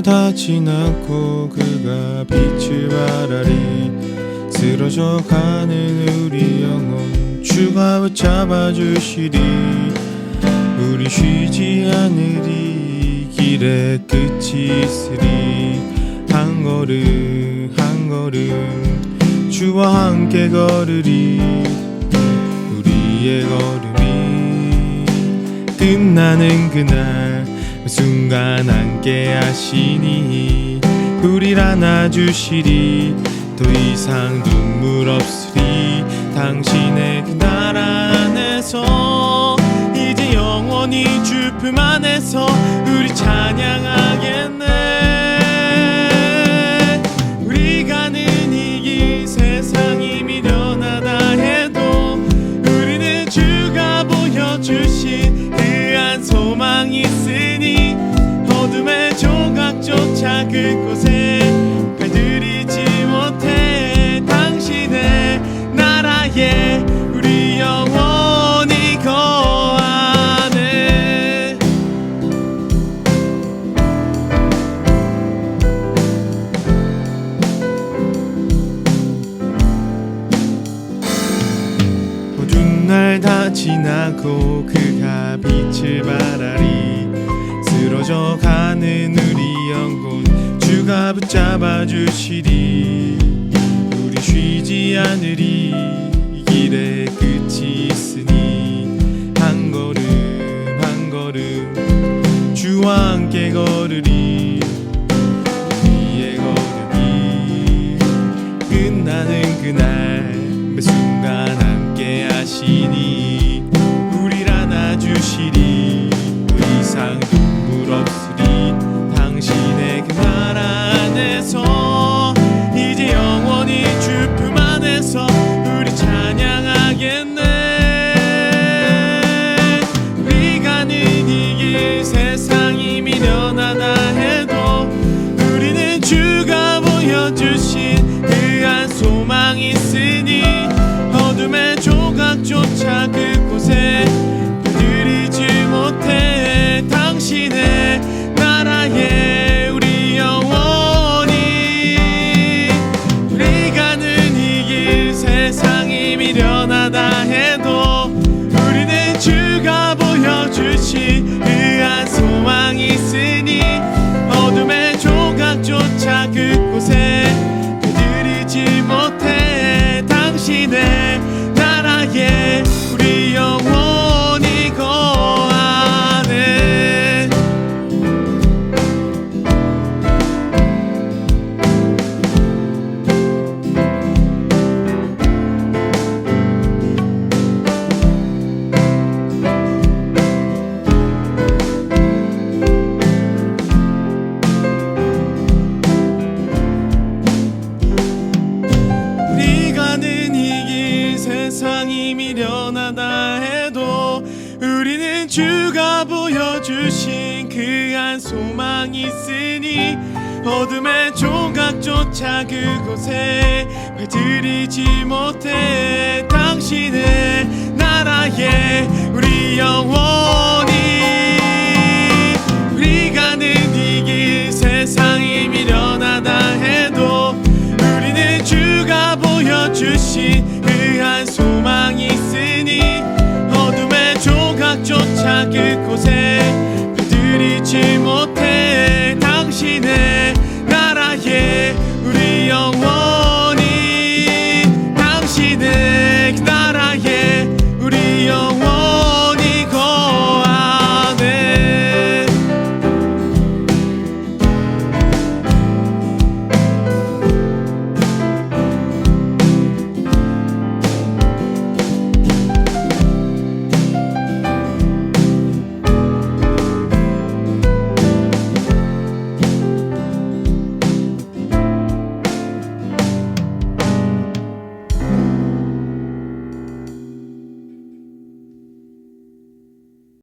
날 다 지났고 그가 빛을 발하리. 쓰러져 가는 우리 영혼 주가 붙잡아 주시리. 우리 쉬지 않으리. 길에 끝이 있으리. 한 걸음 한 걸음 주와 함께 걸으리. 우리의 걸음이 끝나는 그날 그 순간 함께 하시니 우릴 안아주시리. 더 이상 눈물 없으리. 당신의 그 나라 안에서 이제 영원히 주 품 안에서 우리 찬양하겠네. 우리 가는 이 길 세상이 미련하다 해도 우리는 주가 보여주신 그한 소망이 조각조 차 그곳에 발들이지 못해 당신의 나라에 우리 영원히 거하네. 모든 날다 지나고 그가 빛을 발하리 붙잡아 주시리. 우리 쉬지 않으리. 이 길에 끝이 있으니 한 걸음 한 걸음 주와 함께 걸으리. 우리의 걸음이 끝나는 그날 매 순간 함께 하시니 우릴 안아주시리. 더 이상 눈물 없으 미련하다 해도 우리는 주가 보여주신 그 한 소망이 있으니 어둠의 조각조차 그곳에 발들이지 못해 당신의 나라에 우리 영원히